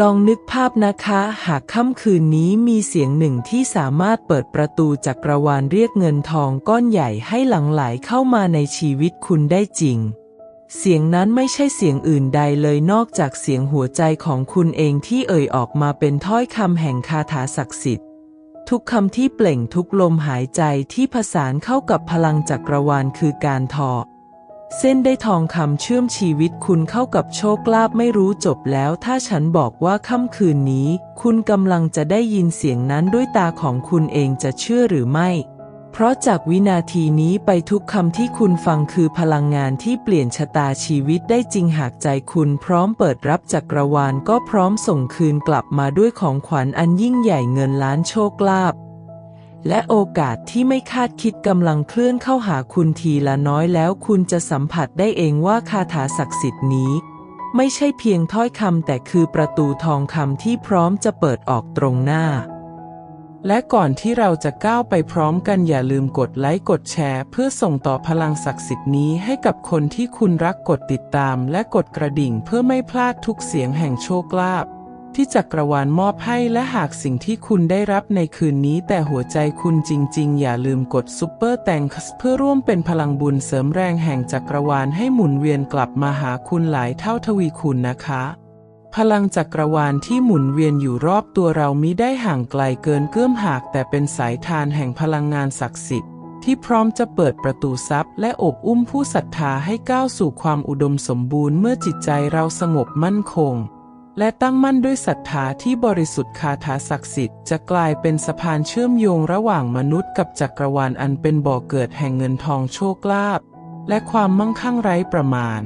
ลองนึกภาพนะคะ หากค่ำคืนนี้มีเสียงหนึ่งที่สามารถเปิดประตูจักรวาลเรียกเงินทองก้อนใหญ่ให้หลั่งไหลเข้ามาในชีวิตคุณได้จริง เสียงนั้นไม่ใช่เสียงอื่นใดเลยนอกจากเสียงหัวใจของคุณเองที่เอ่ยออกมาเป็นถ้อยคำแห่งคาถาศักดิ์สิทธิ์ ทุกคำที่เปล่งทุกลมหายใจที่ผสานเข้ากับพลังจักรวาลคือการทอ เส้นได้ทองคำเชื่อมชีวิตคุณเข้ากับโชคลาภไม่รู้จบแล้ว ถ้าฉันบอกว่าค่ำคืนนี้ คุณกำลังจะได้ยินเสียงนั้นด้วยตาของคุณเองจะเชื่อหรือไม่ เพราะจากวินาทีนี้ไปทุกคำที่คุณฟังคือพลังงานที่เปลี่ยนชะตาชีวิตได้จริงหากใจคุณพร้อมเปิดรับจักรวาลก็พร้อมส่งคืนกลับมาด้วยของขวัญอันยิ่งใหญ่เงินล้านโชคลาภ และโอกาสที่ไม่คาดคิดกำลังเคลื่อนเข้าหาคุณทีละน้อยแล้วคุณจะสัมผัสได้เองว่าคาถาศักดิ์สิทธิ์นี้ ไม่ใช่เพียงถ้อยคำแต่คือประตูทองคำที่พร้อมจะเปิดออกตรงหน้า และก่อนที่เราจะก้าวไปพร้อมกันอย่าลืมกดไลค์กดแชร์ เพื่อส่งต่อพลังศักดิ์สิทธิ์นี้ให้กับคนที่คุณรักกดติดตาม และกดกระดิ่งเพื่อไม่พลาดทุกเสียงแห่งโชคลาภ ที่จักรวาลมอบให้และหากสิ่งที่คุณได้รับในคืนนี้แต่หัวใจคุณจริง ๆ อย่าลืมกดซุปเปอร์แตงค์เพื่อร่วมเป็นพลังบุญเสริมแรงแห่งจักรวาลให้หมุนเวียนกลับมาหาคุณหลายเท่าทวีคูณนะคะ พลังจักรวาลที่หมุนเวียนอยู่รอบตัวเรามิได้ห่างไกลเกินเกื้อมหากแต่เป็นสายทานแห่งพลังงานศักดิ์สิทธิ์ที่พร้อมจะเปิดประตูทรัพย์ และอบอุ้มผู้ศรัทธาให้ก้าวสู่ความอุดมสมบูรณ์เมื่อจิตใจเราสงบมั่นคง และตั้งมั่นด้วยศรัทธาที่บริสุทธิ์คาถาศักดิ์สิทธิ์จะกลายเป็นสะพานเชื่อมโยงระหว่างมนุษย์กับจักรวาลอันเป็นบ่อเกิดแห่งเงินทองโชคลาภและความมั่งคั่งไร้ประมาณ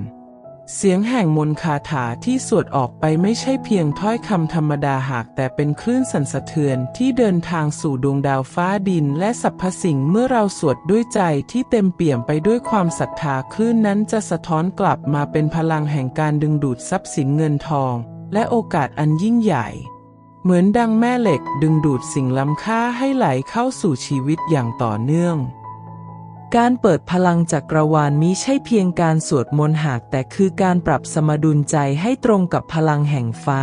เสียงแห่งมนต์คาถาที่สวดออกไปไม่ใช่เพียงถ้อยคำธรรมดาหากแต่เป็นคลื่นสั่นสะเทือนที่เดินทางสู่ดวงดาวฟ้าดินและสรรพสิ่งเมื่อเราสวดด้วยใจที่เต็มเปี่ยมไปด้วยความศรัทธาคลื่นนั้นจะสะท้อนกลับมาเป็นพลังแห่งการดึงดูดทรัพย์สินเงินทอง และโอกาสอันยิ่งใหญ่ เหมือนดังแม่เหล็กดึงดูดสิ่งล้ำค่าให้ไหลเข้าสู่ชีวิตอย่างต่อเนื่อง การเปิดพลังจักรวาลมิใช่เพียงการสวดมนต์หากแต่คือการปรับสมดุลใจให้ตรงกับพลังแห่งฟ้า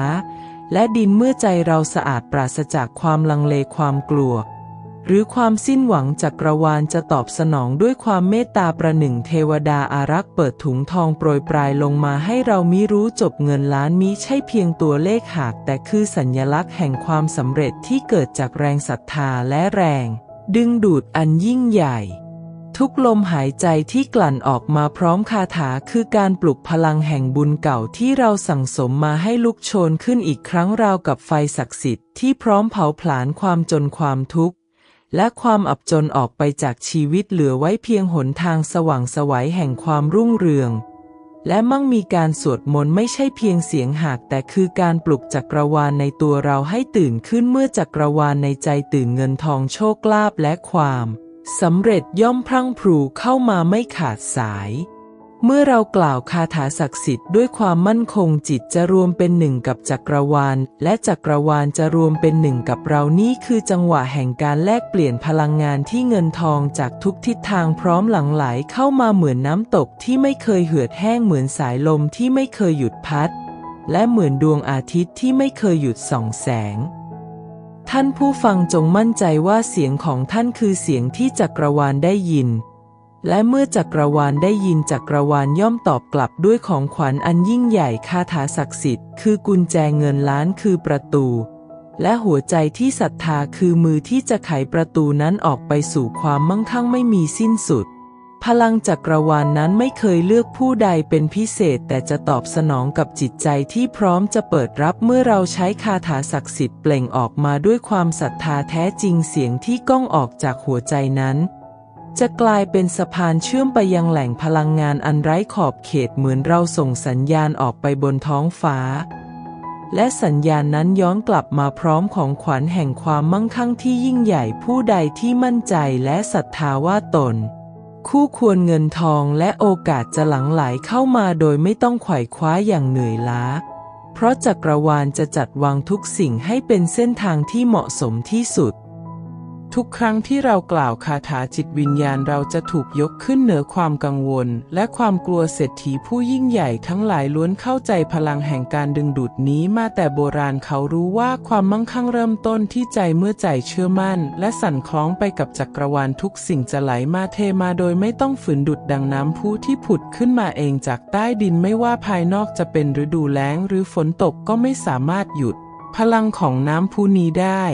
และดินเมื่อใจเราสะอาดปราศจากความลังเลความกลัว หรือความสิ้นหวังจักรวาลจะตอบสนองด้วยความเมตตาประหนึ่งเทวดาอารักษ์เปิดถุงทองโปรยปลายลงมาให้เรามิรู้จบเงินล้านมิใช่เพียงตัวเลขหาก แต่คือสัญญลักษณ์แห่งความสำเร็จที่เกิดจากแรงศรัทธาและแรง ดึงดูดอันยิ่งใหญ่ ทุกลมหายใจที่กลั่นออกมาพร้อมคาถาคือการปลุกพลังแห่งบุญเก่าที่เราสั่งสมมาให้ลุกโชนขึ้นอีกครั้งราวกับไฟศักดิ์สิทธิ์ที่พร้อมเผาผลาญความจนความทุกข์ และความอับจนออกไปจากชีวิตเหลือไว้เพียงหนทางสว่างสวัยแห่งความรุ่งเรือง และมั่งมีการสวดมนต์ไม่ใช่เพียงเสียงหากแต่คือการปลุกจักรวาลในตัวเราให้ตื่นขึ้นเมื่อจักรวาลในใจตื่นเงินทองโชคลาภและความสำเร็จย่อมพรั่งพรูเข้ามาไม่ขาดสาย เมื่อเรากล่าวคาถาศักดิ์สิทธิ์ด้วยความมั่นคงจิตจะรวมเป็นหนึ่งกับจักรวาล และจักรวาลจะรวมเป็นหนึ่งกับเรานี่คือจังหวะแห่งการแลกเปลี่ยนพลังงานที่เงินทองจากทุกทิศทางพร้อมหลั่งไหลเข้ามาเหมือนน้ำตกที่ไม่เคยเหือดแห้งเหมือนสายลมที่ไม่เคยหยุดพัด และเหมือนดวงอาทิตย์ที่ไม่เคยหยุดส่องแสงท่านผู้ฟังจงมั่นใจว่าเสียงของท่านคือเสียงที่จักรวาลได้ยิน และเมื่อจักรวาลได้ยินจักรวาลย่อมตอบกลับด้วยของขวัญอันยิ่งใหญ่คาถาศักดิ์สิทธิ์คือกุญแจเงินล้านคือประตู และหัวใจที่ศรัทธาคือมือที่จะไขประตูนั้นออกไปสู่ความมั่งคั่งไม่มีสิ้นสุด พลังจักรวาลนนั้นไม่เคยเลือกผู้ใดเป็นพิเศษแต่จะตอบสนองกับจิตใจที่พร้อมจะเปิดรับเมื่อเราใช้คาถาศักดิ์สิทธิ์เปล่งออกมาด้วยความศรัทธาแท้จริงเสียงที่ก้องออกจากหัวใจนั้น จะกลายเป็นสะพานเชื่อมไปยังแหล่งพลังงานอันไร้ขอบเขตเหมือนเราส่งสัญญาณออกไปบนท้องฟ้า และสัญญาณนั้นย้อนกลับมาพร้อมของขวัญแห่งความมั่งคั่งที่ยิ่งใหญ่ผู้ใดที่มั่นใจและศรัทธาว่าตน คู่ควรเงินทองและโอกาสจะหลั่งไหลเข้ามาโดยไม่ต้องไขว่คว้าอย่างเหนื่อยล้า เพราะจักรวาลจะจัดวางทุกสิ่งให้เป็นเส้นทางที่เหมาะสมที่สุด ทุกครั้งที่เรากล่าวคาถาจิตวิญญาณเราจะถูกยกขึ้นเหนือความกังวล และความกลัวเศรษฐีผู้ยิ่งใหญ่ทั้งหลายล้วนเข้าใจพลังแห่งการดึงดูดนี้มาแต่โบราณเขารู้ว่าความมั่งคั่งเริ่มต้นที่ใจเมื่อใจเชื่อมั่น และสั่นคล้องไปกับจักรวาลทุกสิ่งจะไหลมาเทมาโดยไม่ต้องฝืนดุดดังน้ำพุที่ผุดขึ้นมาเองจากใต้ดินไม่ว่าภายนอกจะเป็นฤดูแล้ง หรือฝนตกก็ไม่สามารถหยุด พลังของน้ำพุนี้ได้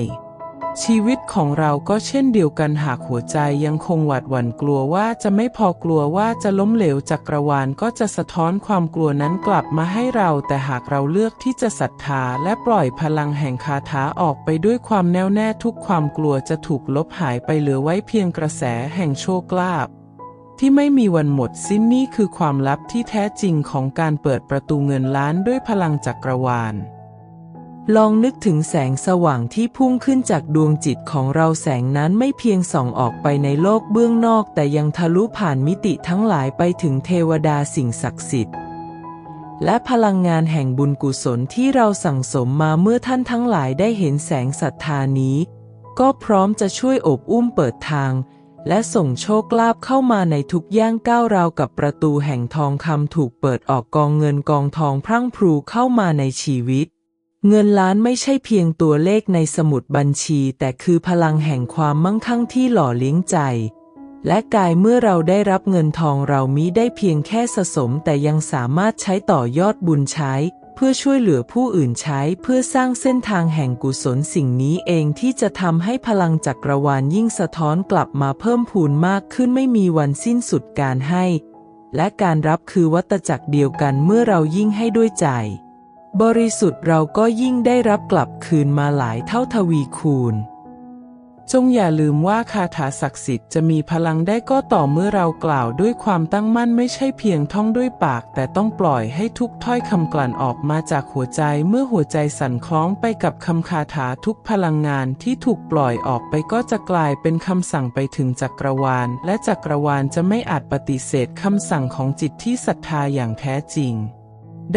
ชีวิตของเราก็เช่นเดียวกันหากหัวใจยังคงหวาดหวั่นกลัวว่าจะไม่พอกลัวว่าจะล้มเหลวจักรวาลก็จะสะท้อนความกลัวนั้นกลับมาให้เราแต่หากเราเลือกที่จะศรัทธาและปล่อยพลังแห่งคาถาออกไปด้วยความแน่วแน่ทุกความกลัวจะถูกลบหายไปเหลือไว้เพียงกระแสแห่งโชคลาภที่ไม่มีวันหมดสิ้นนี่คือความลับที่แท้จริงของการเปิดประตูเงินล้านด้วยพลังจักรวาล ลองนึกถึงแสงสว่างที่พุ่งขึ้นจากดวงจิตของเราแสงนั้นไม่เพียงส่องออกไปในโลกเบื้องนอก แต่ยังทะลุผ่านมิติทั้งหลายไปถึงเทวดาสิ่งศักดิ์สิทธิ์ และพลังงานแห่งบุญกุศลที่เราสั่งสมมาเมื่อท่านทั้งหลายได้เห็นแสงศรัทธานี้ ก็พร้อมจะช่วยอบอุ้มเปิดทาง และส่งโชคลาภเข้ามาในทุกย่างก้าวราวกับประตูแห่งทองคำถูกเปิดออกกองเงินกองทองพรั่งพรูเข้ามาในชีวิต เงินล้านไม่ใช่เพียงตัวเลขในสมุดบัญชี แต่คือพลังแห่งความมั่งคั่งที่หล่อเลี้ยงใจ และกายเมื่อเราได้รับเงินทองเรามิได้เพียงแค่สะสม แต่ยังสามารถใช้ต่อยอดบุญใช้ เพื่อช่วยเหลือผู้อื่นใช้ เพื่อสร้างเส้นทางแห่งกุศลสิ่งนี้เองที่จะทำให้พลังจักรวาลยิ่งสะท้อนกลับมาเพิ่มพูนมากขึ้นไม่มีวันสิ้นสุดการให้ และการรับคือวัตจักรเดียวกันเมื่อเรายิ่งให้ด้วยใจ บริสุทธิ์เราก็ยิ่งได้รับกลับคืนมาหลายเท่าทวีคูณ จงอย่าลืมว่าคาถาศักดิ์สิทธิ์จะมีพลังได้ก็ต่อเมื่อเรากล่าวด้วยความตั้งมั่นไม่ใช่เพียงท่องด้วยปาก แต่ต้องปล่อยให้ทุกถ้อยคำกลั่นออกมาจากหัวใจเมื่อหัวใจสั่นคล้องไปกับคำคาถาทุกพลังงานที่ถูกปล่อยออกไปก็จะกลายเป็นคำสั่งไปถึงจักรวาล และจักรวาลจะไม่อาจปฏิเสธคำสั่งของจิตที่ศรัทธาอย่างแท้จริง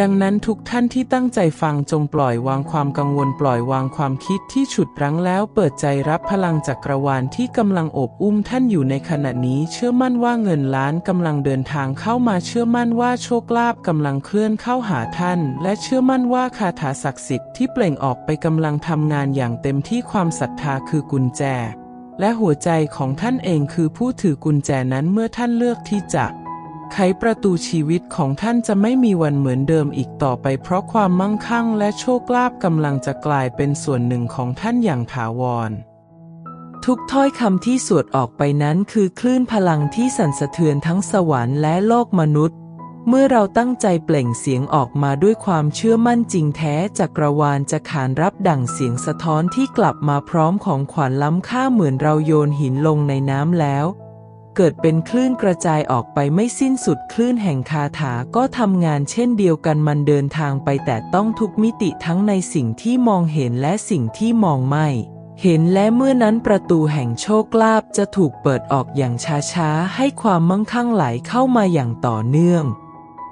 ดังนั้นทุกท่านที่ตั้งใจฟังจงปล่อยวางความกังวลปล่อยวางความคิดที่ฉุดรั้งแล้วเปิดใจรับพลังจักรวาลที่กำลังโอบอุ้มท่านอยู่ในขณะนี้เชื่อมั่นว่าเงินล้านกำลังเดินทางเข้ามาเชื่อมั่นว่าโชคลาภกำลังเคลื่อนเข้าหาท่าน และเชื่อมั่นว่าคาถาศักดิ์สิทธิ์ที่เปล่งออกไปกำลังทำงานอย่างเต็มที่ความศรัทธาคือกุญแจ และหัวใจของท่านเองคือผู้ถือกุญแจนั้นเมื่อท่านเลือกที่จะ ไขประตูชีวิตของท่านจะไม่มีวันเหมือนเดิมอีกต่อไป เพราะความมั่งคั่งและโชคลาภกำลังจะกลายเป็นส่วนหนึ่งของท่านอย่างถาวร ทุกถ้อยคำที่สวดออกไปนั้นคือคลื่นพลังที่สั่นสะเทือนทั้งสวรรค์และโลกมนุษย์ เมื่อเราตั้งใจเปล่งเสียงออกมาด้วยความเชื่อมั่นจริงแท้จักรวาลจะขานรับดั่งเสียงสะท้อนที่กลับมาพร้อมของขวัญล้ำค่าเหมือนเราโยนหินลงในน้ำแล้ว เกิดเป็นคลื่นกระจายออกไปไม่สิ้นสุดคลื่นแห่งคาถาก็ทำงานเช่นเดียวกันมันเดินทางไปแต่ต้องทุกมิติทั้งในสิ่งที่มองเห็นและสิ่งที่มองไม่ เห็นและเมื่อนั้นประตูแห่งโชคลาภจะถูกเปิดออกอย่างช้าๆ ให้ความมั่งคั่งไหลเข้ามาอย่างต่อเนื่อง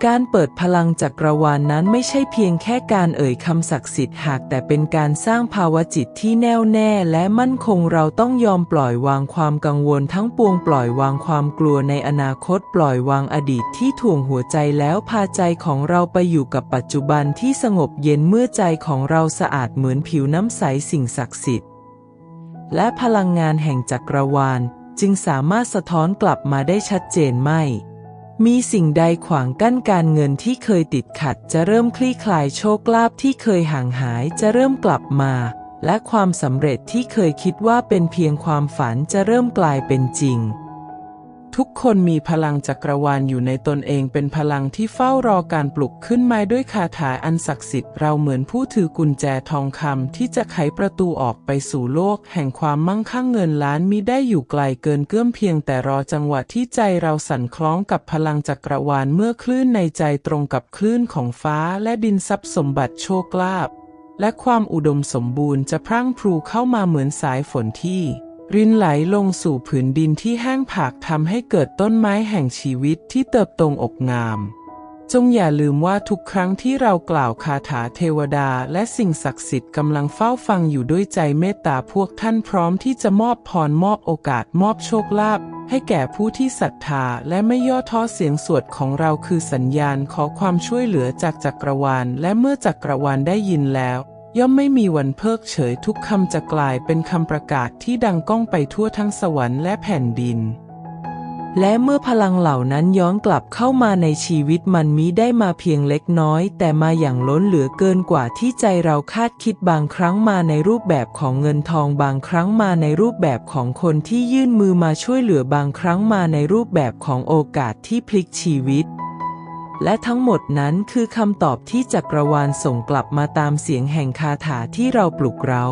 การเปิดพลังจักรวาลนนั้นไม่ใช่เพียงแค่การเอ่ยคำศักดิ์สิทธิ์หากแต่เป็นการสร้างภาวะจิตที่แน่วแน่และมั่นคงเราต้องยอมปล่อยวางความกังวลทั้งปวงปล่อยวางความกลัวในอนาคตปล่อยวางอดีตที่ถ่วงหัวใจแล้วพาใจของเราไปอยู่กับปัจจุบันที่สงบเย็นเมื่อใจของเราสะอาดเหมือนผิวน้ำใสสิ่งศักดิ์สิทธิ์ และพลังงานแห่งจักรวาล จึงสามารถสะท้อนกลับมาได้ชัดเจนไม่ มีสิ่งใดขวางกั้นการเงินที่เคยติดขัด จะเริ่มคลี่คลายโชคลาภที่เคยห่างหายจะเริ่มกลับมา และความสำเร็จที่เคยคิดว่าเป็นเพียงความฝันจะเริ่มกลายเป็นจริง ทุกคนมีพลังจักรวาลอยู่ในตนเองเป็นพลังที่เฝ้ารอการปลุกขึ้นมาด้วยคาถาอันศักดิ์สิทธิ์เราเหมือนผู้ถือกุญแจทองคำที่จะไขประตูออกไปสู่โลกแห่งความมั่งคั่งเงินล้านมิได้อยู่ไกลเกินเกื้อมเพียงแต่รอจังหวะที่ใจเราสั่นคล้องกับพลังจักรวาลเมื่อคลื่นในใจตรงกับคลื่นของฟ้าและดินทรัพย์สมบัติโชคลาภและความอุดมสมบูรณ์จะพรั่งพรูเข้ามาเหมือนสายฝนที่ รินไหลลงสู่ผืนดินที่แห้งผากทำให้เกิดต้นไม้แห่งชีวิตที่เติบโตงอกงาม จงอย่าลืมว่าทุกครั้งที่เรากล่าวคาถาเทวดาและสิ่งศักดิ์สิทธิ์กำลังเฝ้าฟังอยู่ด้วยใจเมตตาพวกท่านพร้อมที่จะมอบพรมอบโอกาสมอบโชคลาภให้แก่ผู้ที่ศรัทธาและไม่ย่อท้อเสียงสวดของเราคือสัญญาณขอความช่วยเหลือจากจักรวาลและเมื่อจักรวาลได้ยินแล้ว ย่อมไม่มีวันเพิกเฉยทุกคำจะกลายเป็นคำประกาศที่ดังก้องไปทั่วทั้งสวรรค์และแผ่นดิน และเมื่อพลังเหล่านั้นย้อนกลับเข้ามาในชีวิตมันมิได้มาเพียงเล็กน้อย แต่มาอย่างล้นเหลือเกินกว่าที่ใจเราคาดคิดบางครั้งมาในรูปแบบของเงินทองบางครั้งมาในรูปแบบของคนที่ยื่นมือมาช่วยเหลือบางครั้งมาในรูปแบบของโอกาสที่พลิกชีวิต และทั้งหมดนั้นคือคำตอบที่จักรวาลส่งกลับมาตามเสียงแห่งคาถาที่เราปลุกเร้า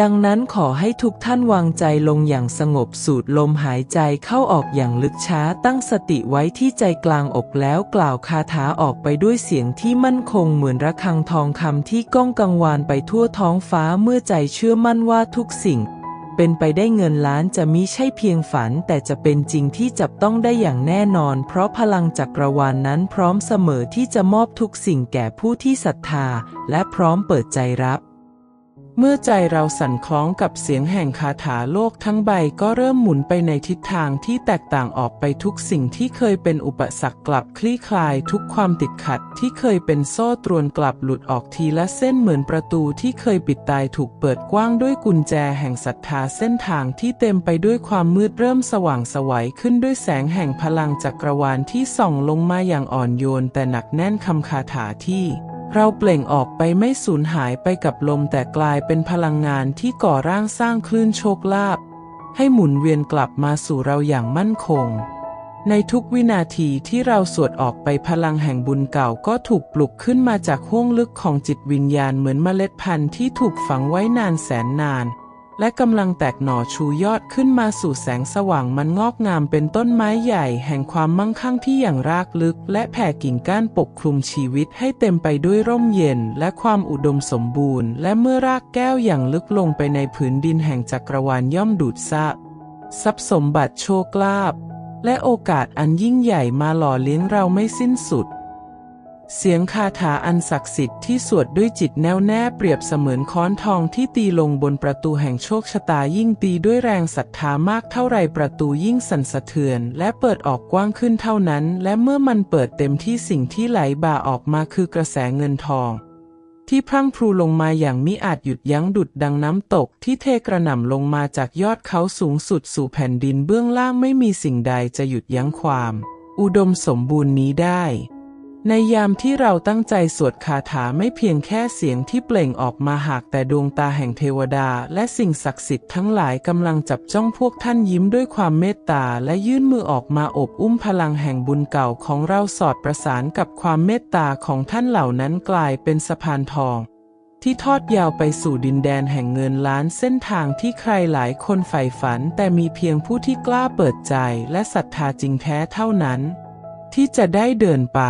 ดังนั้นขอให้ทุกท่านวางใจลงอย่างสงบสูดลมหายใจเข้าออกอย่างลึกช้าตั้งสติไว้ที่ใจกลางอกแล้วกล่าวคาถาออกไปด้วยเสียงที่มั่นคงเหมือนระฆังทองคำที่ก้องกังวานไปทั่วท้องฟ้าเมื่อใจเชื่อมั่นว่าทุกสิ่ง เป็นไปได้เงินล้านจะมิใช่เพียงฝัน แต่จะเป็นจริงที่จับต้องได้อย่างแน่นอน เพราะพลังจักรวาลนนั้นพร้อมเสมอที่จะมอบทุกสิ่งแก่ผู้ที่ศรัทธา และพร้อมเปิดใจรับ เมื่อใจเราสั่นคล้องกับเสียงแห่งคาถาโลกทั้งใบก็เริ่มหมุนไปในทิศทางที่แตกต่างออกไปทุกสิ่งที่เคยเป็นอุปสรรคกลับคลี่คลายทุกความติดขัดที่เคยเป็นโซ่ตรวนกลับหลุดออกทีละเส้นเหมือนประตูที่เคยปิดตายถูกเปิดกว้างด้วยกุญแจแห่งศรัทธาเส้นทางที่เต็มไปด้วยความมืดเริ่มสว่างสวัยขึ้นด้วยแสงแห่งพลังจักรวาลที่ส่องลงมาอย่างอ่อนโยนแต่หนักแน่นคำคาถาที่ เราเปล่งออกไปไม่สูญหายไปกับลมแต่กลายเป็นพลังงานที่ก่อร่างสร้างคลื่นโชคลาภให้หมุนเวียนกลับมาสู่เราอย่างมั่นคง ในทุกวินาทีที่เราสวดออกไปพลังแห่งบุญเก่าก็ถูกปลุกขึ้นมาจากห้วงลึกของจิตวิญญาณเหมือนเมล็ดพันธุ์ที่ถูกฝังไว้นานแสนนาน และกำลังแตกหน่อชูยอดขึ้นมาสู่แสงสว่างมันงอกงามเป็นต้นไม้ใหญ่แห่งความมั่งคั่งที่อย่างรากลึก และแผ่กิ่งก้านปกคลุมชีวิตให้เต็มไปด้วยร่มเย็น และความอุดมสมบูรณ์ และเมื่อรากแก้วอย่างลึกลงไปในผืนดินแห่งจักรวาลย่อมดูดซับทรัพย์สมบัติโชคลาภและโอกาสอันยิ่งใหญ่มาหล่อเลี้ยงเราไม่สิ้นสุด เสียงคาถาอันศักดิ์สิทธิ์ที่สวดด้วยจิตแน่วแน่เปรียบเสมือนค้อนทองที่ตีลงบนประตูแห่งโชคชะตายิ่งตีด้วยแรงศรัทธามากเท่าไรประตูยิ่งสั่นสะเทือน และเปิดออกกว้างขึ้นเท่านั้น และเมื่อมันเปิดเต็มที่สิ่งที่ไหลบ่าออกมาคือกระแสเงินทอง ที่พรั่งพรูลงมาอย่างมิอาจหยุดยั้งดุดดังน้ำตกที่เทกระหน่ำลงมาจากยอดเขาสูงสุดสู่แผ่นดินเบื้องล่างไม่มีสิ่งใดจะหยุดยั้งความ อุดมสมบูรณ์นี้ได้ ในยามที่เราตั้งใจสวดคาถาไม่เพียงแค่เสียงที่เปล่งออกมาหากแต่ดวงตาแห่งเทวดา และสิ่งศักดิ์สิทธิ์ทั้งหลายกำลังจับจ้องพวกท่านยิ้มด้วยความเมตตาและยื่นมือออกมาอบอุ้มพลังแห่งบุญเก่าของเราสอดประสานกับความเมตตาของท่านเหล่านั้นกลายเป็นสะพานทอง ที่ทอดยาวไปสู่ดินแดนแห่งเงินล้านเส้นทางที่ใครหลายคนใฝ่ฝัน แต่มีเพียงผู้ที่กล้าเปิดใจและศรัทธาจริงแท้เท่านั้น ที่จะได้เดินไป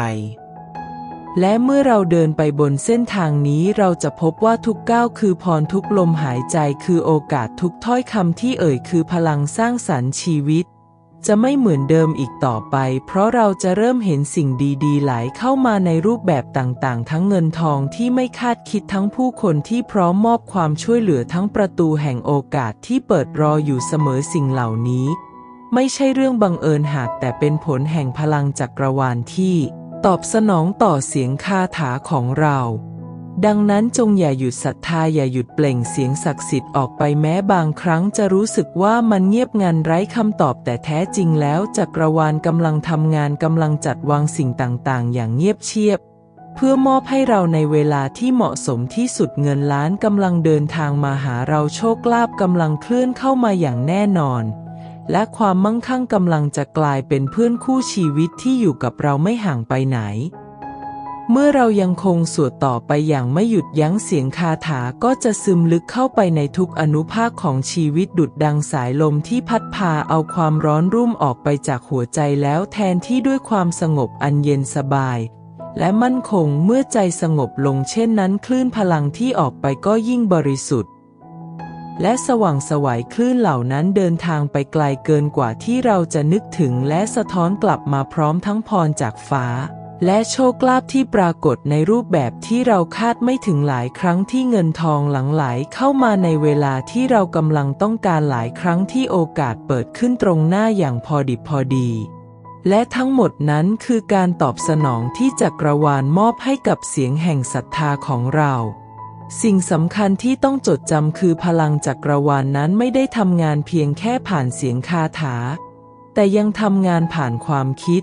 และเมื่อเราเดินไปบนเส้นทางนี้เราจะพบว่าทุกก้าวคือพรทุกลมหายใจคือโอกาสทุกถ้อยคำที่เอ่ยคือพลังสร้างสรรค์ชีวิต จะไม่เหมือนเดิมอีกต่อไป เพราะเราจะเริ่มเห็นสิ่งดีๆ ไหลเข้ามาในรูปแบบต่างๆ ทั้งเงินทองที่ไม่คาดคิดทั้งผู้คนที่พร้อมมอบความช่วยเหลือทั้งประตูแห่งโอกาสที่เปิดรออยู่เสมอสิ่งเหล่านี้ ไม่ใช่เรื่องบังเอิญหากแต่เป็นผลแห่งพลังจักรวาลที่ ตอบสนองต่อเสียงคาถาของเรา ดังนั้นจงอย่าหยุดศรัทธาอย่าหยุดเปล่งเสียงศักดิ์สิทธิ์ออกไปแม้บางครั้งจะรู้สึกว่ามันเงียบงันไร้คำตอบแต่แท้จริงแล้วจักรวาลกำลังทำงานกำลังจัดวางสิ่งต่างๆ อย่างเงียบเชียบ เพื่อมอบให้เราในเวลาที่เหมาะสมที่สุดเงินล้านกำลังเดินทางมาหาเราโชคลาภกำลังเคลื่อนเข้ามาอย่างแน่นอน และความมั่งคั่งกำลังจะกลายเป็นเพื่อนคู่ชีวิตที่อยู่กับเราไม่ห่างไปไหน เมื่อเรายังคงสวดต่อไปอย่างไม่หยุดยั้งเสียงคาถาก็จะซึมลึกเข้าไปในทุกอนุภาคของชีวิตดุดดังสายลมที่พัดพาเอาความร้อนรุ่มออกไปจากหัวใจแล้วแทนที่ด้วยความสงบอันเย็นสบายและมั่นคงเมื่อใจสงบลงเช่นนั้นคลื่นพลังที่ออกไปก็ยิ่งบริสุทธิ์ และสว่างสวัยคลื่นเหล่านั้นเดินทางไปไกลเกินกว่าที่เราจะนึกถึงและสะท้อนกลับมาพร้อมทั้งพรจากฟ้า และโชคลาภที่ปรากฏในรูปแบบที่เราคาดไม่ถึงหลายครั้งที่เงินทองหลังไหลเข้ามาในเวลาที่เรากำลังต้องการหลายครั้งที่โอกาสเปิดขึ้นตรงหน้าอย่างพอดิบพอดีและทั้งหมดนั้นคือการตอบสนองที่จักรวาลมอบให้กับเสียงแห่งศรัทธาของเรา สิ่งสำคัญที่ต้องจดจำคือพลังจักรวาลนนั้นไม่ได้ทำงานเพียงแค่ผ่านเสียงคาถา แต่ยังทำงานผ่านความคิด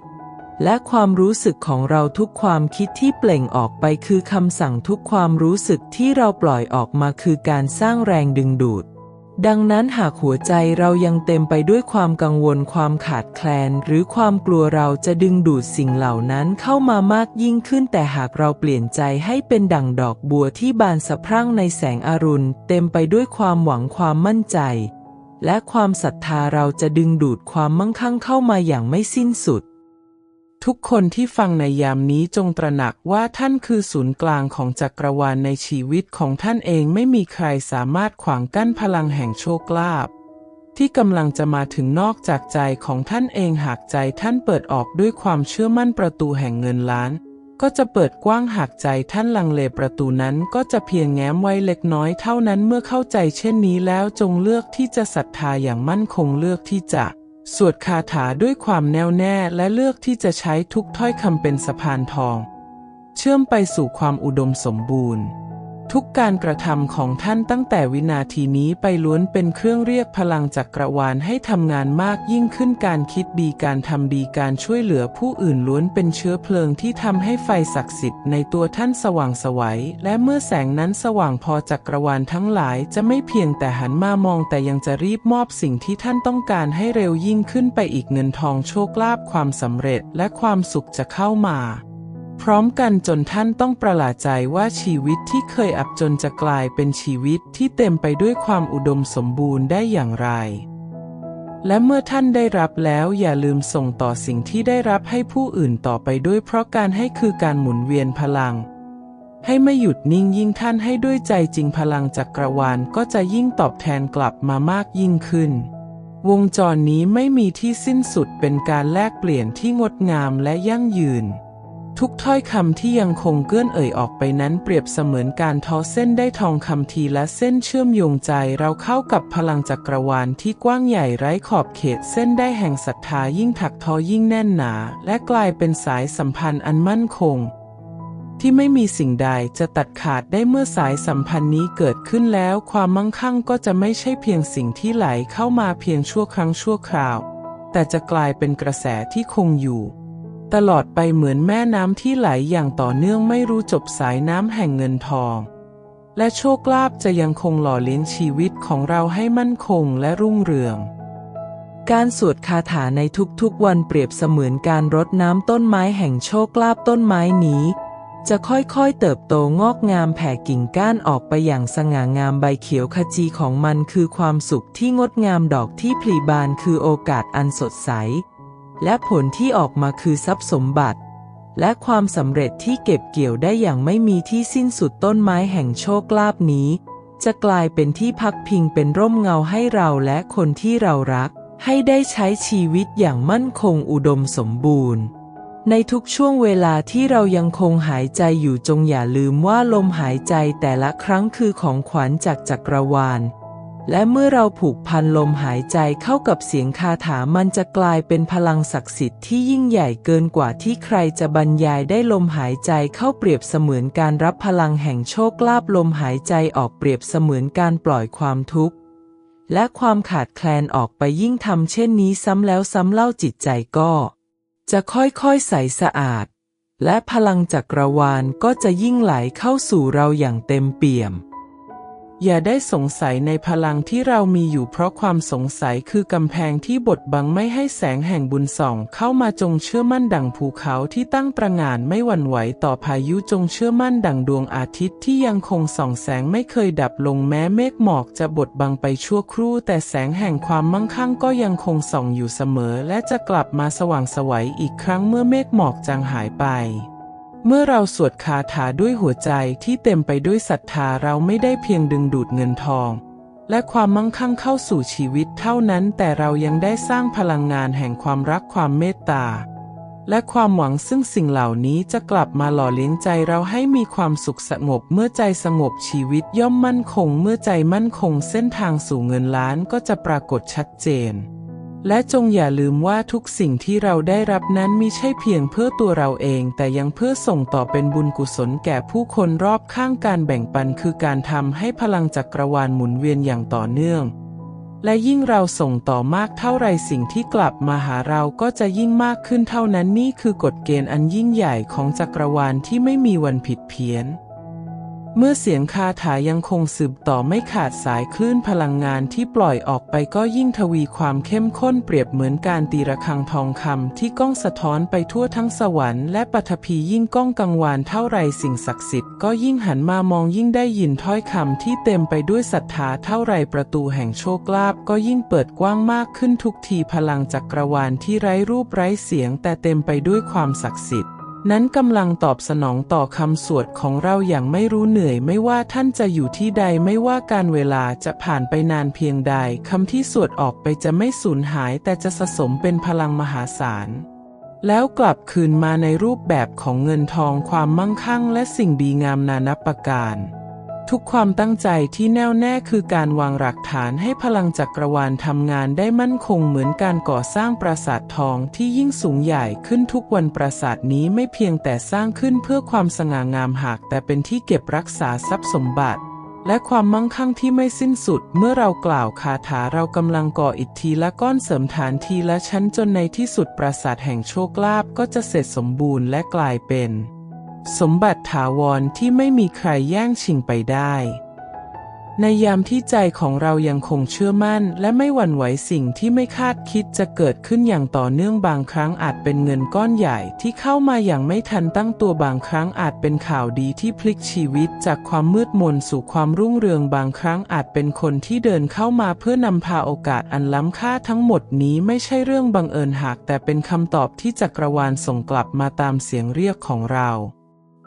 และความรู้สึกของเราทุกความคิดที่เปล่งออกไปคือคำสั่งทุกความรู้สึกที่เราปล่อยออกมาคือการสร้างแรงดึงดูด ดังนั้นหากหัวใจเรายังเต็มไปด้วยความกังวลความขาดแคลน หรือความกลัวเราจะดึงดูดสิ่งเหล่านั้นเข้ามามากยิ่งขึ้น แต่หากเราเปลี่ยนใจให้เป็นดั่งดอกบัวที่บานสะพรั่งในแสงอรุณ เต็มไปด้วยความหวังความมั่นใจ และความศรัทธาเราจะดึงดูดความมั่งคั่งเข้ามาอย่างไม่สิ้นสุด ทุกคนที่ฟังในยามนี้จงตระหนักว่าท่านคือศูนย์กลางของจักรวาลในชีวิตของท่านเองไม่มีใครสามารถขวางกั้นพลังแห่งโชคลาภที่กำลังจะมาถึงนอกจากใจของท่านเองหากใจท่านเปิดออกด้วยความเชื่อมั่นประตูแห่งเงินล้าน ก็จะเปิดกว้างหากใจท่านลังเลประตูนั้นก็จะเพียงแง้มไว้เล็กน้อยเท่านั้นเมื่อเข้าใจเช่นนี้แล้วจงเลือกที่จะศรัทธาอย่างมั่นคงเลือกที่จะ สวดคาถาด้วยความแน่วแน่และเลือกที่จะใช้ทุกถ้อยคำเป็นสะพานทอง เชื่อมไปสู่ความอุดมสมบูรณ์ ทุกการกระทำของท่านตั้งแต่วินาทีนี้ไปล้วนเป็นเครื่องเรียกพลังจักรวาลให้ทำงานมากยิ่งขึ้นการคิดดีการทำดีการช่วยเหลือผู้อื่นล้วนเป็นเชื้อเพลิงที่ทำให้ไฟศักดิ์สิทธิ์ในตัวท่านสว่างสวัย และเมื่อแสงนั้นสว่างพอจักรวาลทั้งหลายจะไม่เพียงแต่หันมามองแต่ยังจะรีบมอบสิ่งที่ท่านต้องการให้เร็วยิ่งขึ้นไปอีกเงินทองโชคลาภความสำเร็จและความสุขจะเข้ามา พร้อมกันจนท่านต้องประหลาดใจว่าชีวิตที่เคยอับจนจะกลายเป็นชีวิตที่เต็มไปด้วยความอุดมสมบูรณ์ได้อย่างไร และเมื่อท่านได้รับแล้วอย่าลืมส่งต่อสิ่งที่ได้รับให้ผู้อื่นต่อไปด้วยเพราะการให้คือการหมุนเวียนพลัง ให้ไม่หยุดนิ่งยิ่งท่านให้ด้วยใจจริงพลังจักรวาลก็จะยิ่งตอบแทนกลับมามากยิ่งขึ้นวงจรนี้ไม่มีที่สิ้นสุดเป็นการแลกเปลี่ยนที่งดงามและยั่งยืน ทุกถ้อยคำที่ยังคงเกื้อนเอ่ยออกไปนั้นเปรียบเสมือนการทอเส้นได้ทองคำทีละเส้นเชื่อมโยงใจเราเข้ากับพลังจักรวาลที่กว้างใหญ่ไร้ขอบเขตเส้นได้แห่งศรัทธายิ่งถักทอยิ่งแน่นหนา และกลายเป็นสายสัมพันธ์อันมั่นคง ที่ไม่มีสิ่งใดจะตัดขาดได้เมื่อสายสัมพันธ์นี้เกิดขึ้นแล้ว ความมั่งคั่งก็จะไม่ใช่เพียงสิ่งที่ไหลเข้ามาเพียงชั่วครั้งชั่วคราว แต่จะกลายเป็นกระแสที่คงอยู่ ตลอดไปเหมือนแม่น้ำที่ไหลอย่างต่อเนื่องไม่รู้จบสายน้ำแห่งเงินทอง และโชคลาภจะยังคงหล่อเลี้ยงชีวิตของเราให้มั่นคงและรุ่งเรือง การสวดคาถาในทุกๆวันเปรียบเสมือนการรดน้ำต้นไม้แห่งโชคลาภต้นไม้นี้ จะค่อยๆเติบโตงอกงามแผ่กิ่งก้านออกไปอย่างสง่างามใบเขียวขจีของมันคือความสุขที่งดงามดอกที่ผลิบานคือโอกาสอันสดใส และผลที่ออกมาคือทรัพย์สมบัติ และความสำเร็จที่เก็บเกี่ยวได้อย่างไม่มีที่สิ้นสุดต้นไม้แห่งโชคลาภนี้ จะกลายเป็นที่พักพิงเป็นร่มเงาให้เราและคนที่เรารัก ให้ได้ใช้ชีวิตอย่างมั่นคงอุดมสมบูรณ์ ในทุกช่วงเวลาที่เรายังคงหายใจอยู่จงอย่าลืมว่าลมหายใจแต่ละครั้งคือของขวัญจากจักรวาล และเมื่อเราผูกพันลมหายใจเข้ากับเสียงคาถามันจะกลายเป็นพลังศักดิ์สิทธิ์ที่ยิ่งใหญ่เกินกว่าที่ใครจะบรรยายได้ลมหายใจเข้าเปรียบเสมือนการรับพลังแห่งโชคลาภลมหายใจออกเปรียบเสมือนการปล่อยความทุกข์ และความขาดแคลนออกไปยิ่งทำเช่นนี้ซ้ำแล้วซ้ำเล่าจิตใจก็ จะค่อยๆใสสะอาด และพลังจักรวาลก็จะยิ่งไหลเข้าสู่เราอย่างเต็มเปี่ยม อย่าได้สงสัยในพลังที่เรามีอยู่เพราะความสงสัยคือกำแพงที่บดบังไม่ให้แสงแห่งบุญส่อง เข้ามาจงเชื่อมั่นดังภูเขาที่ตั้งตระงานไม่หวั่นไหวต่อพายุจงเชื่อมั่นดังดวงอาทิตย์ที่ยังคงส่องแสงไม่เคยดับลงแม้เมฆหมอกจะบดบังไปชั่วครู่ แต่แสงแห่งความมั่งคั่งก็ยังคงส่องอยู่เสมอ และจะกลับมาสว่างไสวัยอีกครั้งเมื่อเมฆหมอกจางหายไป เมื่อเราสวดคาถาด้วยหัวใจที่เต็มไปด้วยศรัทธาเราไม่ได้เพียงดึงดูดเงินทอง และความมั่งคั่งเข้าสู่ชีวิตเท่านั้น แต่เรายังได้สร้างพลังงานแห่งความรักความเมตตา และความหวังซึ่งสิ่งเหล่านี้จะกลับมาหล่อเลี้ยงใจเราให้มีความสุขสงบ เมื่อใจสงบชีวิตย่อมมั่นคง เมื่อใจมั่นคงเส้นทางสู่เงินล้านก็จะปรากฏชัดเจน และจงอย่าลืมว่าทุกสิ่งที่เราได้รับนั้นมิใช่เพียงเพื่อตัวเราเอง แต่ยังเพื่อส่งต่อเป็นบุญกุศลแก่ผู้คนรอบข้างการแบ่งปันคือการทำให้พลังจักรวาลหมุนเวียนอย่างต่อเนื่อง และยิ่งเราส่งต่อมากเท่าไรสิ่งที่กลับมาหาเราก็จะยิ่งมากขึ้นเท่านั้นนี่คือกฎเกณฑ์อันยิ่งใหญ่ของจักรวาลที่ไม่มีวันผิดเพี้ยน เมื่อเสียงคาถายังคงสืบต่อไม่ขาดสายคลื่นพลังงานที่ปล่อยออกไปก็ยิ่งทวีความเข้มข้นเปรียบเหมือนการตีระฆังทองคำที่ก้องสะท้อนไปทั่วทั้งสวรรค์และปฐพียิ่งก้องกังวานเท่าไรสิ่งศักดิ์สิทธิ์ก็ยิ่งหันมามองยิ่งได้ยินถ้อยคำที่เต็มไปด้วยศรัทธาเท่าไรประตูแห่งโชคลาภก็ยิ่งเปิดกว้างมากขึ้นทุกทีพลังจักรวาลที่ไร้รูปไร้เสียงแต่เต็มไปด้วยความศักดิ์สิทธิ์ นั้นกำลังตอบสนองต่อคำสวดของเราอย่างไม่รู้เหนื่อย ไม่ว่าท่านจะอยู่ที่ใดไม่ว่าการเวลาจะผ่านไปนานเพียงใดคำที่สวดออกไปจะไม่สูญหาย แต่จะสะสมเป็นพลังมหาศาล แล้วกลับคืนมาในรูปแบบของเงินทองความมั่งคั่ง และสิ่งดีงามนานับประการ ทุกความตั้งใจที่แน่วแน่คือการวางหลักฐานให้พลังจักรวาลทำงานได้มั่นคงเหมือนการก่อสร้างปราสาททองที่ยิ่งสูงใหญ่ขึ้นทุกวันปราสาทนี้ไม่เพียงแต่สร้างขึ้นเพื่อความสง่างามหาก แต่เป็นที่เก็บรักษาทรัพย์สมบัติ และความมั่งคั่งที่ไม่สิ้นสุด เมื่อเรากล่าวคาถาเรากำลังก่ออิฐทีละก้อนเสริมฐานทีละชั้นจนในที่สุดปราสาทแห่งโชคลาภก็จะเสร็จสมบูรณ์และกลายเป็น สมบัติถาวรที่ไม่มีใครแย่งชิงไปได้ ในยามที่ใจของเรายังคงเชื่อมั่น และไม่หวั่นไหวสิ่งที่ไม่คาดคิดจะเกิดขึ้นอย่างต่อเนื่องบางครั้งอาจเป็นเงินก้อนใหญ่ที่เข้ามาอย่างไม่ทันตั้งตัวบางครั้งอาจเป็นข่าวดีที่พลิกชีวิตจากความมืดมนสู่ความรุ่งเรืองบางครั้งอาจเป็นคนที่เดินเข้ามาเพื่อนำพาโอกาสอันล้ำค่าทั้งหมดนี้ไม่ใช่เรื่องบังเอิญหากแต่เป็นคำตอบที่จักรวาลส่งกลับมาตามเสียงเรียกของเรา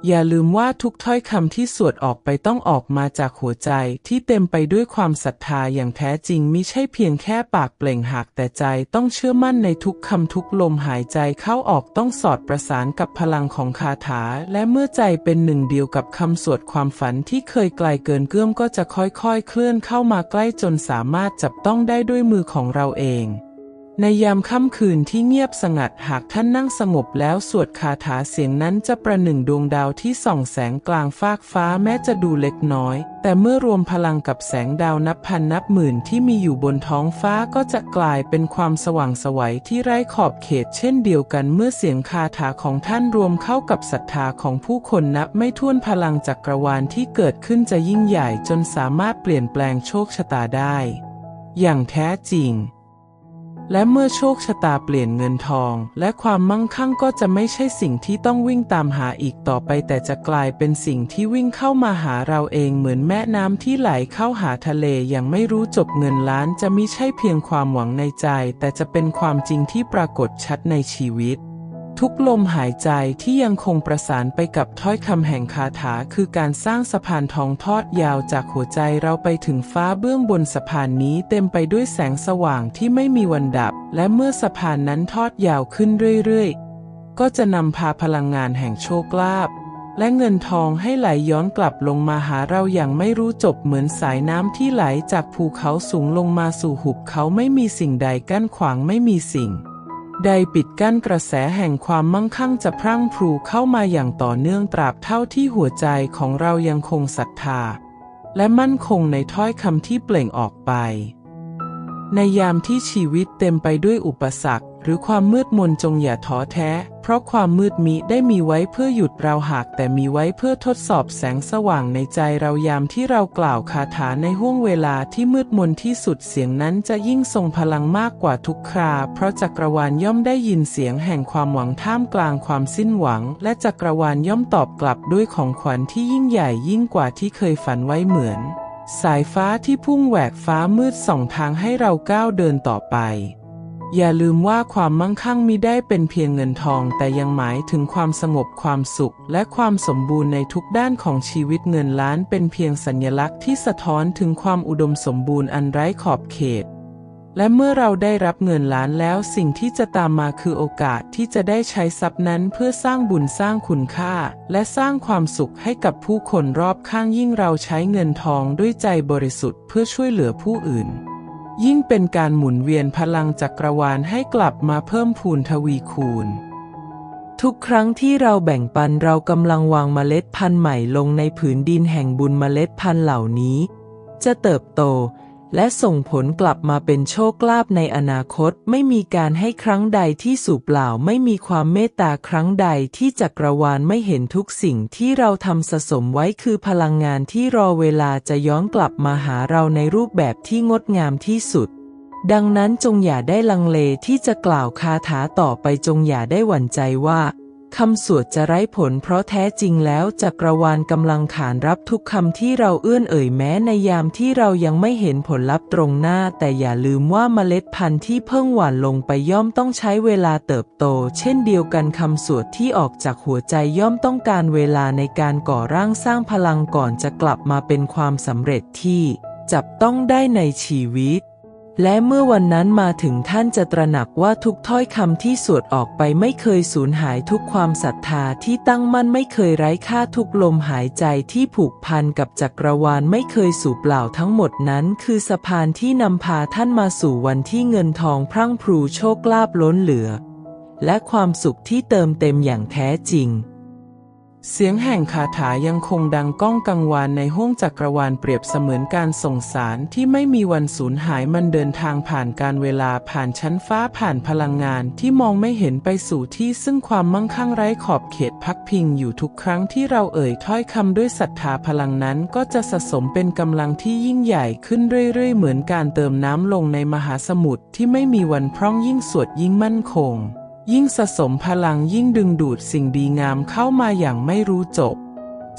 อย่าลืมว่าทุกถ้อยคำที่สวดออกไปต้องออกมาจากหัวใจที่เต็มไปด้วยความศรัทธาอย่างแท้จริงมิใช่เพียงแค่ปากเปล่งหักแต่ใจต้องเชื่อมั่นในทุกคำทุกลมหายใจเข้าออกต้องสอดประสานกับพลังของคาถา และเมื่อใจเป็นหนึ่งเดียวกับคำสวดความฝันที่เคยไกลเกินเกื้อมก็จะค่อยๆ เคลื่อนเข้ามาใกล้จนสามารถจับต้องได้ด้วยมือของเราเอง ในยามค่ำคืนที่เงียบสงัดหากท่านนั่งสงบแล้วสวดคาถาเสียงนั้นจะประหนึ่งดวงดาวที่ส่องแสงกลางฟากฟ้าแม้จะดูเล็กน้อย แต่เมื่อรวมพลังกับแสงดาวนับพันนับหมื่นที่มีอยู่บนท้องฟ้าก็จะกลายเป็นความสว่างสวัยที่ไร้ขอบเขตเช่นเดียวกันเมื่อเสียงคาถาของท่านรวมเข้ากับศรัทธาของผู้คนนับไม่ถ้วนพลังจักรวาลที่เกิดขึ้นจะยิ่งใหญ่จนสามารถเปลี่ยนแปลงโชคชะตาได้ อย่างแท้จริง และเมื่อโชคชะตาเปลี่ยนเงินทอง และความมั่งคั่งก็จะไม่ใช่สิ่งที่ต้องวิ่งตามหาอีกต่อไป แต่จะกลายเป็นสิ่งที่วิ่งเข้ามาหาเราเองเหมือนแม่น้ำที่ไหลเข้าหาทะเลอย่างไม่รู้จบเงินล้านจะไม่ใช่เพียงความหวังในใจ แต่จะเป็นความจริงที่ปรากฏชัดในชีวิต ทุกลมหายใจที่ยังคงประสานไปกับถ้อยคำแห่งคาถาคือการสร้างสะพานทองทอดยาวจากหัวใจเราไปถึงฟ้าเบื้องบนสะพานนี้เต็มไปด้วยแสงสว่างที่ไม่มีวันดับ และเมื่อสะพานนั้นทอดยาวขึ้นเรื่อยๆ ก็จะนำพาพลังงานแห่งโชคลาภและเงินทองให้ไหลย้อนกลับลงมาหาเราอย่างไม่รู้จบเหมือนสายน้ำที่ไหลจากภูเขาสูงลงมาสู่หุบเขาไม่มีสิ่งใดกั้นขวางไม่มีสิ่ง ใดปิดกั้นกระแสแห่งความมั่งคั่งจะพรั่งพรูเข้ามาอย่างต่อเนื่องตราบเท่าที่หัวใจของเรายังคงศรัทธา และมั่นคงในถ้อยคำที่เปล่งออกไป ในยามที่ชีวิตเต็มไปด้วยอุปสรรค หรือความมืดมนจงอย่าท้อแท้ เพราะความมืดมิได้มีไว้เพื่อหยุดเราหากแต่มีไว้เพื่อทดสอบแสงสว่างในใจเรายามที่เรากล่าวคาถาในห้วงเวลาที่มืดมนที่สุดเสียงนั้นจะยิ่งทรงพลังมากกว่าทุกครา เพราะจักรวาลย่อมได้ยินเสียงแห่งความหวังท่ามกลางความสิ้นหวัง และจักรวาลย่อมตอบกลับด้วยของขวัญที่ยิ่งใหญ่ยิ่งกว่าที่เคยฝันไว้เหมือน สายฟ้าที่พุ่งแหวกฟ้ามืดส่องทางให้เราก้าวเดินต่อไป อย่าลืมว่าความมั่งคั่งมิได้เป็นเพียงเงินทอง แต่ยังหมายถึงความสงบความสุข และความสมบูรณ์ในทุกด้านของชีวิตเงินล้านเป็นเพียงสัญลักษณ์ที่สะท้อนถึงความอุดมสมบูรณ์อันไร้ขอบเขต และเมื่อเราได้รับเงินล้านแล้วสิ่งที่จะตามมาคือโอกาสที่จะได้ใช้ทรัพย์นั้นเพื่อสร้างบุญสร้างคุณค่า และสร้างความสุขให้กับผู้คนรอบข้างยิ่งเราใช้เงินทองด้วยใจบริสุทธิ์เพื่อช่วยเหลือผู้อื่น ยิ่งเป็นการหมุนเวียนพลังจักรวาลให้กลับมาเพิ่มพูนทวีคูณ ทุกครั้งที่เราแบ่งปันเรากำลังวางเมล็ดพันธุ์ใหม่ลงในผืนดินแห่งบุญเมล็ดพันธุ์เหล่านี้ จะเติบโต และส่งผลกลับมาเป็นโชคลาภในอนาคตไม่มีการให้ครั้งใดที่สูบเปล่าไม่มีความเมตตาครั้งใดที่จักรวาลไม่เห็นทุกสิ่งที่เราทำสะสมไว้คือพลังงานที่รอเวลาจะย้อนกลับมาหาเราในรูปแบบที่งดงามที่สุด ดังนั้นจงอย่าได้ลังเลที่จะกล่าวคาถาต่อไปจงอย่าได้หวั่นใจว่า คำสวดจะไร้ผลเพราะแท้จริงแล้วจักรวาลกำลังขานรับทุกคำที่เราเอื้อนเอ่ยแม้ในยามที่เรายังไม่เห็นผลลัพธ์ตรงหน้า แต่อย่าลืมว่าเมล็ดพันธุ์ที่เพิ่งหว่านลงไปย่อมต้องใช้เวลาเติบโต เช่นเดียวกันคำสวดที่ออกจากหัวใจย่อมต้องการเวลาในการก่อร่างสร้างพลังก่อนจะกลับมาเป็นความสำเร็จที่จับต้องได้ในชีวิต และเมื่อวันนั้นมาถึงท่านจะตระหนักว่าทุกถ้อยคำที่สวดออกไปไม่เคยสูญหายทุกความศรัทธาที่ตั้งมั่นไม่เคยไร้ค่าทุกลมหายใจที่ผูกพันกับจักรวาลไม่เคยสูบเปล่าทั้งหมดนั้น คือสะพานที่นำพาท่านมาสู่วันที่เงินทองพรั่งพรูโชคลาภล้นเหลือ และความสุขที่เติมเต็มอย่างแท้จริง เสียงแห่งคาถายังคงดังก้องกังวานในห้วงจักรวาลเปรียบเสมือนการส่งสารที่ไม่มีวันสูญหายมันเดินทางผ่านการเวลาผ่านชั้นฟ้าผ่านพลังงานที่มองไม่เห็นไปสู่ที่ซึ่งความมั่งคั่งไร้ขอบเขตพักพิงอยู่ทุกครั้งที่เราเอ่ยถ้อยคำด้วยศรัทธาพลังนั้นก็จะสะสมเป็นกำลังที่ยิ่งใหญ่ขึ้นเรื่อยๆ เหมือนการเติมน้ำลงในมหาสมุทรที่ไม่มีวันพร่องยิ่งสวดยิ่งมั่นคง ยิ่งสะสมพลังยิ่งดึงดูดสิ่งดีงามเข้ามาอย่างไม่รู้จบ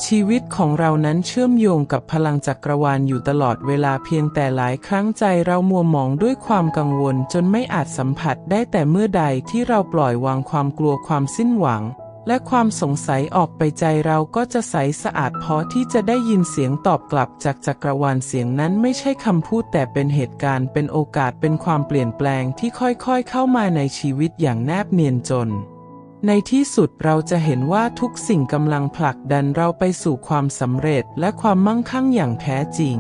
ชีวิตของเรานั้นเชื่อมโยงกับพลังจักรวาลอยู่ตลอดเวลาเพียงแต่หลายครั้งใจเรามัวหมองด้วยความกังวลจนไม่อาจสัมผัสได้แต่เมื่อใดที่เราปล่อยวางความกลัวความสิ้นหวัง และความสงสัยออกไปใจเราก็จะใสสะอาดพอที่จะได้ยินเสียงตอบกลับจากจักรวาลเสียงนั้นไม่ใช่คำพูดแต่เป็นเหตุการณ์เป็นโอกาสเป็นความเปลี่ยนแปลงที่ค่อยๆเข้ามาในชีวิตอย่างแนบเนียนจน ในที่สุดเราจะเห็นว่าทุกสิ่งกำลังผลักดันเราไปสู่ความสำเร็จและความมั่งคั่งอย่างแท้จริง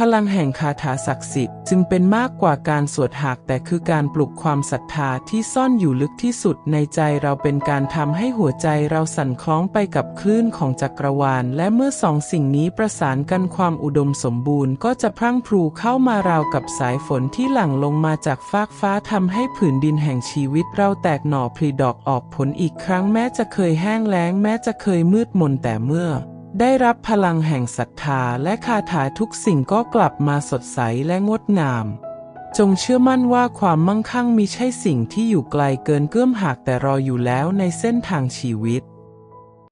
พลังแห่งคาถาศักดิ์สิทธิ์จึงเป็นมากกว่าการสวดหากแต่คือการปลุกความศรัทธาที่ซ่อนอยู่ลึกที่สุดในใจเราเป็นการทำให้หัวใจเราสั่นคล้องไปกับคลื่นของจักรวาล และเมื่อสองสิ่งนี้ประสานกันความอุดมสมบูรณ์ ก็จะพรั่งพรูเข้ามาราวกับสายฝนที่หลั่งลงมาจากฟากฟ้าทำให้ผืนดินแห่งชีวิตเราแตกหน่อพลีดอกออกผลอีกครั้งแม้จะเคยแห้งแล้งแม้จะเคยมืดมนแต่เมื่อ ได้รับพลังแห่งศรัทธาและคาถาทุกสิ่งก็กลับมาสดใสและงดงาม จงเชื่อมั่นว่าความมั่งคั่งมิใช่สิ่งที่อยู่ไกลเกินเกื้อมหากแต่รออยู่แล้วในเส้นทางชีวิต